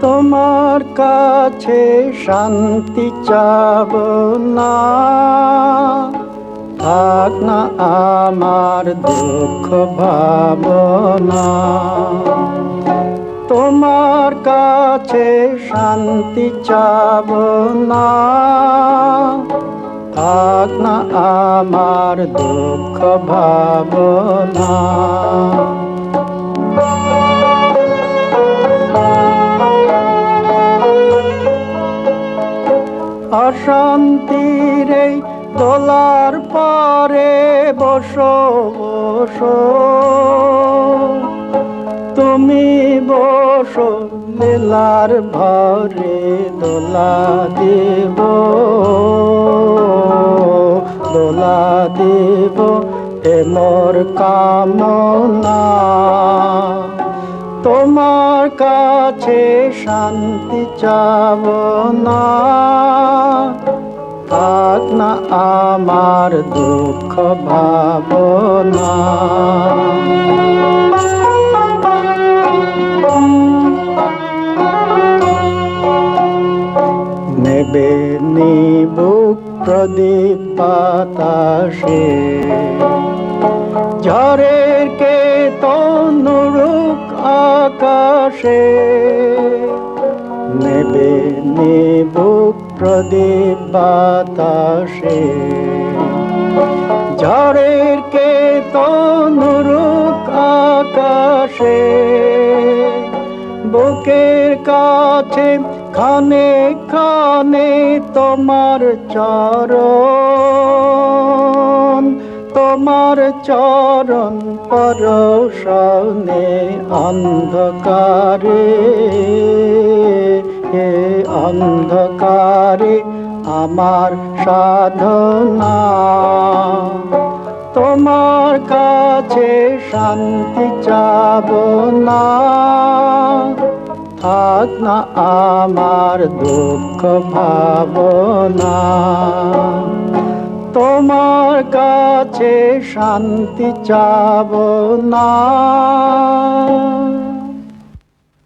তোমার কাছে শান্তি চাব না। থাক না আমার দুঃখ ভাবনা তোমার কাছে শান্তি চাব না। থাক না আমার দুঃখ ভাবনা। অশান্তির এই তোলার পরে বসো বসো। তুমি বসো লীলার ভরে দোলা দেব। দেব এ মোর কামনা। তোমার কাছে শান্তি চাব না থাক না আমার দুঃখ ভাবনা। নেবে নিবুক প্রদীপ বাতাসে। ঝড়ের কে তনুরুক আকাশে। নেবে নিবুক প্রদীপ বাতাসে। ঝড়ের কে তনুরুক আকাশে। বুকের কাছে খানে খানে তোমার চরণ তোমার চরণ পরশনে অন্ধকারে, হে অন্ধকারে আমার সাধনা। তোমার কাছে শান্তি চাব না। থাক না আমার দুঃখ ভাবনা। তোমার কাছে শান্তি চাব না